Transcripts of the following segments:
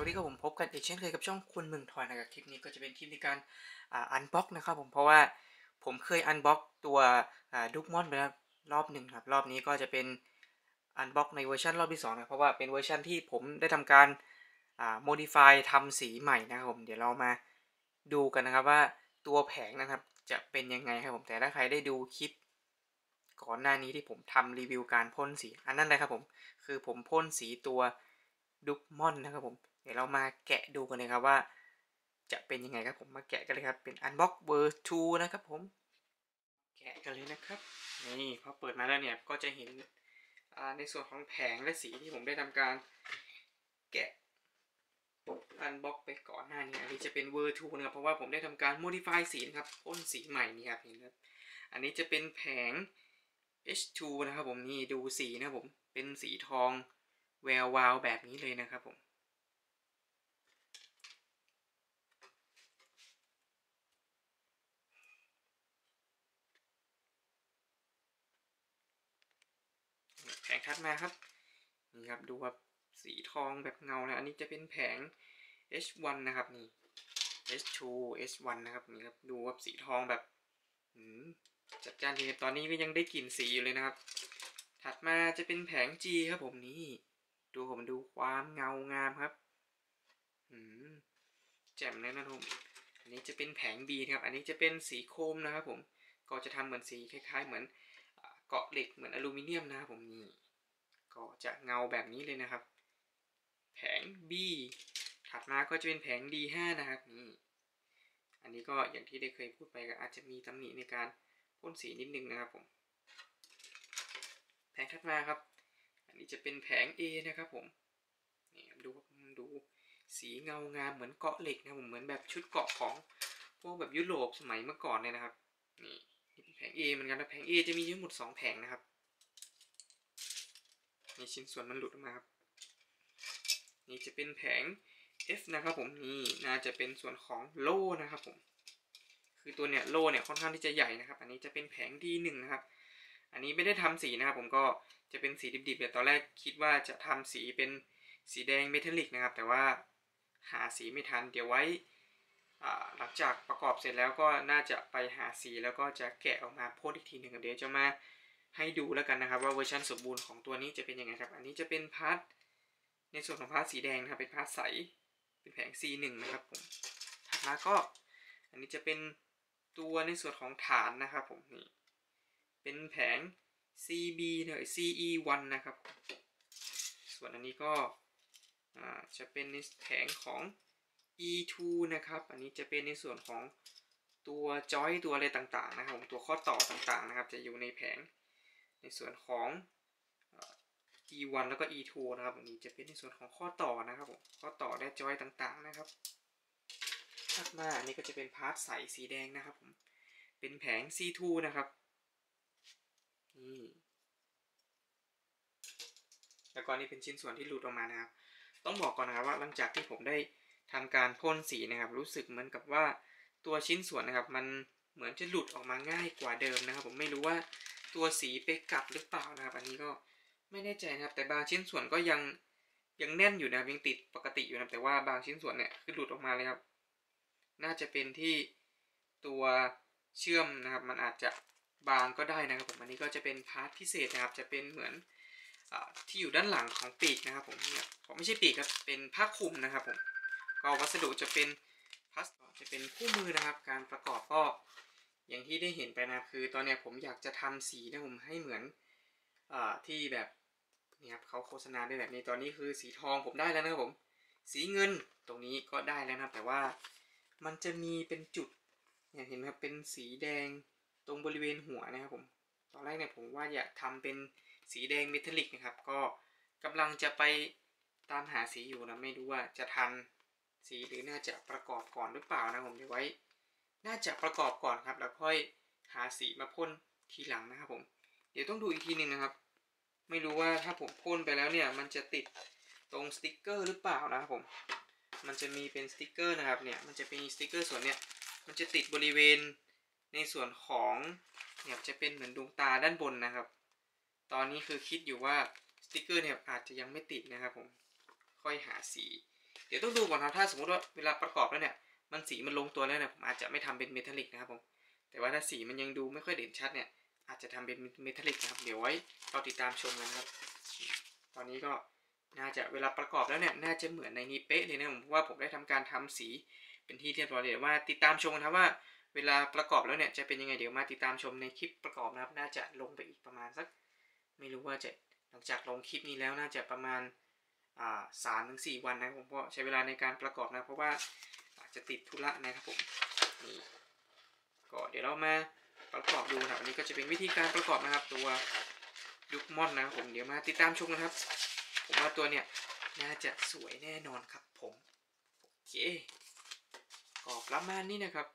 วัสดีครับผมพบกันอีกเช่นเคยกับช่องคุณเมืองทอยนะครับคลิปนี้ก็จะเป็นคลิปในการอันบ็อกนะครับผมเพราะว่าผมเคยอันบ็อกตัวดุกมอนไปแล้วรอบหนึ่งครับรอบนี้ก็จะเป็นอันบ็อกในเวอร์ชันรอบที่สองนะเพราะว่าเป็นเวอร์ชันที่ผมได้ทำการอ่า modify ทำสีใหม่นะครับผมเดี๋ยวเรามาดูกันนะครับว่าตัวแผงนะครับจะเป็นยังไงครับผมแต่ถ้าใครได้ดูคลิปก่อนหน้านี้ที่ผมทำรีวิวการพ่นสี อันนั้นเลยครับผมคือผมพ่นสีตัวดุกมอนนะครับผมเดี๋ยวเรามาแกะดูกันเลยครับว่า จะเป็นยังไงครับผมมาแกะกันเลยครับเป็น Unbox v e r 2นะครับผม แกะกันเลยนะครับนี่พอเปิดมาแล้วเนี่ยก็จะเห็นในส่วนของแผงและสีที่ผมได้ทำการแกะอันบ็อกไปก่อนหน้านี้อันนี้จะเป็น v e r 2นะครับเพราะว่าผมได้ทำการ modify สีนะครับพ่นสีใหม่นี่ครับเห็นครับอันนี้จะเป็นแผง H2 นะครับผมนี่ดูสีนะครับผมเป็นสีทองแวววาวแบบนี้เลยนะครับผม ถัดมาครับ นี่ครับดูครับสีทองแบบเงานะอันนี้จะเป็นแผง H1 นะครับนี่ H2 H1 นะครับนี่ครับดูว่าสีทองแบบอืจัดจ้านทีเดียวตอนนี้ก็ยังได้กลิ่นสีอยู่เลยนะครับ ถัดมาจะเป็นแผง G ครับผมนี่ ดูผมดูความเงางามครับอืมแจ่มเลยนะครับผมอันนี้จะเป็นแผง B นะครับ อันนี้จะเป็นสีโครมนะครับผม ก็จะทำเหมือนสีคล้าย ๆ เหมือนเกาะเหล็กเหมือนอลูมิเนียมนะครับผมนี่ ก็จะเงาแบบนี้เลยนะครับ แผง B ถัดมาก็จะเป็นแผง D5 นะครับนี่อันนี้ก็อย่างที่ได้เคยพูดไปก็อาจจะมีตำหนิในการพ่นสีนิดนึงนะครับผมแผงถัดมาครับ อันนี้จะเป็นแผง A นะครับผมนี่ดูดูสีเงางามเหมือนเกาะเหล็กนะผมเหมือนแบบชุดเกาะของพวกแบบยุโรปสมัยเมื่อก่อนเลยนะครับนี่แผง A เหมือนกันนะแผง A จะมีทั้งหมด2แผงนะครับ นี่ชิ้นส่วนมันหลุดออกมาครับ นี่จะเป็นแผง F นะครับผมนี่น่าจะเป็นส่วนของโล่นะครับผมคือตัวเนี้ยโล่เนี่ยค่อนข้างที่จะใหญ่นะครับ อันนี้จะเป็นแผง D1 นะครับ อันนี้ไม่ได้ทำสีนะครับ ผมก็จะเป็นสีดิบๆเดี๋ยวตอนแรกคิดว่าจะทำสีเป็นสีแดงเมทัลลิกนะครับ แต่ว่าหาสีไม่ทันเดี๋ยวไว้หลังจากประกอบเสร็จแล้วก็น่าจะไปหาสีแล้วก็จะแกะออกมาพ่นอีกทีหนึ่งเดี๋ยวจะมา ให้ดูแล้วกันนะครับ ว่าเวอร์ชันสมบูรณ์ของตัวนี้จะเป็นยังไงครับ อันนี้จะเป็นพาร์ทในส่วนของพาร์ทสีแดงนะครับเป็นพาร์ทใสเป็นแผง C1 นะครับผมถัดมาก็ อันนี้จะเป็นตัวในส่วนของฐานนะครับผมนี่เป็นแผง CB เนี่ย CE1 นะครับ ส่วนอันนี้ก็จะเป็นในแผงของ E2 นะครับ อันนี้จะเป็นในส่วนของตัวจอยตัวอะไรต่างๆนะครับผมตัวข้อต่อต่างๆนะครับ จะอยู่ในแผง ส่วนของ E1 แล้วก็ E2 นะครับนี้จะเป็นในส่วนของข้อต่อนะครับผมข้อต่อและจอยต่างๆนะครับถัดมาอันนี้ก็จะเป็นพาร์ทใสสีแดงนะครับผมเป็นแผง C2 นะครับนี่แล้วก็นี่เป็นชิ้นส่วนที่หลุดออกมานะครับ ต้องบอกก่อนนะครับว่าหลังจากที่ผมได้ทำการพ่นสีนะครับ รู้สึกเหมือนกับว่าตัวชิ้นส่วนนะครับ มันเหมือนจะหลุดออกมาง่ายกว่าเดิมนะครับ ผมไม่รู้ว่า ตัวสีไปกลับหรือเปล่านะครับ อันนี้ก็ไม่แน่ใจนะครับ แต่บางชิ้นส่วนก็ยังยังแน่นอยู่นะครับยังติดปกติอยู่นะแต่ว่าบางชิ้นส่วนเนี่ยคือหลุดออกมาเลยครับ น่าจะเป็นที่ตัวเชื่อมนะครับ มันอาจจะบางก็ได้นะครับผมอันนี้ก็จะเป็นพาร์ทพิเศษนะครับ จะเป็นเหมือนอที่อยู่ด้านหลังของปีกนะครับ ผมเนี่ยผมไม่ใช่ปีกครับเป็นผ้าคลุมนะครับผมก็วัสดุจะเป็นพลาสติกจะเป็นคู่มือนะครับ การประกอบก็ อย่างที่ได้เห็นไปนะคือตอนนี้ผมอยากจะทำสีนะผมให้เหมือนอที่แบบนี่ครับเขาโฆษณาด้แบบนี้ตอนนี้คือสีทองผมได้แล้วนะครับผม สีเงินตรงนี้ก็ได้แล้วนะแต่ว่ามันจะมีเป็นจุดเนี่ยเห็นไหมครับเป็นสีแดงตรงบริเวณหัวนะครับผมตอนแรกเนี่ยผมว่าอยากทำเป็นสีแดงเมทัลลิกนะครับ ก็กำลังจะไปตามหาสีอยู่นะไม่รู้ว่าจะทันสีหรือน่าจะประกอบก่อนหรือเปล่านะผมเดี๋ยวไว้ น่าจะประกอบก่อนครับ แล้วค่อยหาสีมาพ่นทีหลังนะครับผม เดี๋ยวต้องดูอีกทีหนึ่งนะครับ ไม่รู้ว่าถ้าผมพ่นไปแล้วเนี่ย มันจะติดตรงสติกเกอร์หรือเปล่านะครับผม มันจะมีเป็นสติกเกอร์นะครับเนี่ย มันจะเป็นสติกเกอร์ส่วนเนี้ยมันจะติดบริเวณในส่วนของเนี่ยจะเป็นเหมือนดวงตาด้านบนนะครับ ตอนนี้คือคิดอยู่ว่าสติกเกอร์เนี่ยอาจจะยังไม่ติดนะครับผม ค่อยหาสี เดี๋ยวต้องดูก่อนครับ ถ้าสมมติว่าเวลาประกอบแล้วเนี่ย มันสีมันลงตัวแล้วเนี่ยผมอาจจะไม่ทำเป็นเมทัลลิกนะครับผมแต่ว่าถ้าสีมันยังดูไม่ค่อยเด่นชัดเนี่ย อาจจะทำเป็นเมทัลลิกนะครับ เดี๋ยวไว้เราติดตามชมกันนะครับ ตอนนี้ก็น่าจะเวลาประกอบแล้วเนี่ยน่าจะเหมือนในนี้เป๊ะเลยนะผมเพราะว่าผมได้ทำการทำสีเป็นที่เรียบร้อยเลยเดี๋ยวว่าติดตามชมกันครับว่า เวลาประกอบแล้วเนี่ยจะเป็นยังไงเดี๋ยวมาติดตามชมในคลิปประกอบนะครับ น่าจะลงไปอีกประมาณสัก ไม่รู้ว่าจะหลังจากลงคลิปนี้แล้วน่าจะประมาณอ่าสามถึงสี่วันนะผมเพราะใช้เวลาในการประกอบนะเพราะว่า จะติดธุระนะครับผมนี่ก็เดี๋ยวเรามาประกอบดูนะครับอันนี้ก็จะเป็นวิธีการประกอบนะครับ ตัวยุกมอนนะครับผมเดี๋ยวมาติดตามชมกันครับ ผมว่าตัวเนี่ยน่าจะสวยแน่นอนครับผมโอเคก็ประมาณนี้นะครับ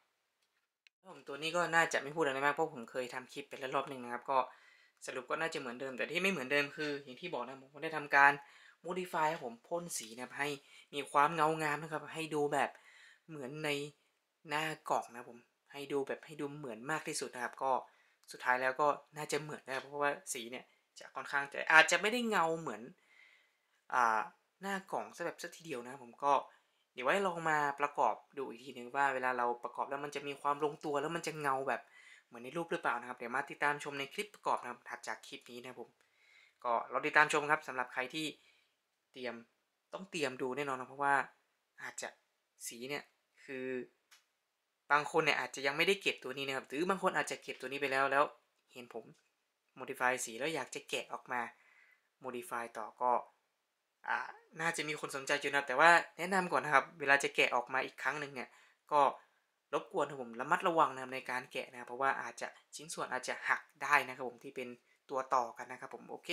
ผมตัวนี้ก็น่าจะไม่พูดอะไรมากเพราะผมเคยทำคลิปไปแล้วรอบหนึ่งนะครับ ก็สรุปก็น่าจะเหมือนเดิม แต่ที่ไม่เหมือนเดิมคือ อย่างที่บอกนะผมได้ทำการ modify ให้ผมพ่นสีนะครับให้มีความเงางามนะครับ ให้ดูแบบ เหมือนในหน้ากล่องนะผมให้ดูแบบให้ดูเหมือนมากที่สุดนะครับ ก็สุดท้ายแล้วก็น่าจะเหมือนนะครับเพราะว่าสีเนี่ยจะค่อนข้างจะอาจจะไม่ได้เงาเหมือนอ่าหน้ากล่องซะแบบสักทีเดียวนะผมก็เดี๋ยวไว้ลองมาประกอบดูอีกทีหนึ่งว่าเวลาเราประกอบแล้วมันจะมีความลงตัวแล้วมันจะเงาแบบเหมือนในรูปหรือเปล่านะครับ เดี๋ยวมาติดตามชมในคลิปประกอบนะครับถัดจากคลิปนี้นะผมก็เราติดตามชมครับสำหรับใครที่เตรียมต้องเตรียมดูแน่นอนนะเพราะว่าอาจจะสีเนี่ย คือบางคนเนี่ยอาจจะยังไม่ได้เก็บตัวนี้นะครับ หรือบางคนอาจจะเก็บตัวนี้ไปแล้วแล้ว เห็นผม modify สีแล้วอยากจะแกะออกมา modify ต่อก็อ่าน่าจะมีคนสนใจอยู่นะแต่ว่าแนะนำก่อนนะครับ เวลาจะแกะออกมาอีกครั้งหนึ่งเนี่ย ก็รบกวนผมระมัดระวังนะครับในการแกะนะครับเพราะว่าอาจจะชิ้นส่วนอาจจะหักได้นะครับผมที่เป็น ตัวต่อกันนะครับผมโอเค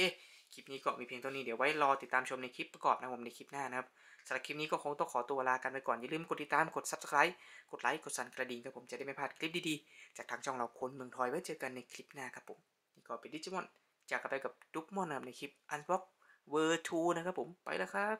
คลิปนี้ก็มีเพียงเท่านี้เดี๋ยวไว้รอติดตามชมในคลิปประกอบนะครับผมในคลิปหน้านะครับสำหรับคลิปนี้ก็คงต้องขอตัวลากันไปก่อนอย่าลืมกดติดตามกด subscribe กดไลค์กดสั่นกระดิ่งครับผมจะได้ไม่พลาดคลิปดีๆ จากทางช่องเราคนเมืองทอยไว้เจอกันในคลิปหน้าครับผมนี่ก็เป็นดิจิมอนจากกันไปกับดุ๊กมอนนะครับในคลิป Unbox World 2นะครับผมไปแล้วครับ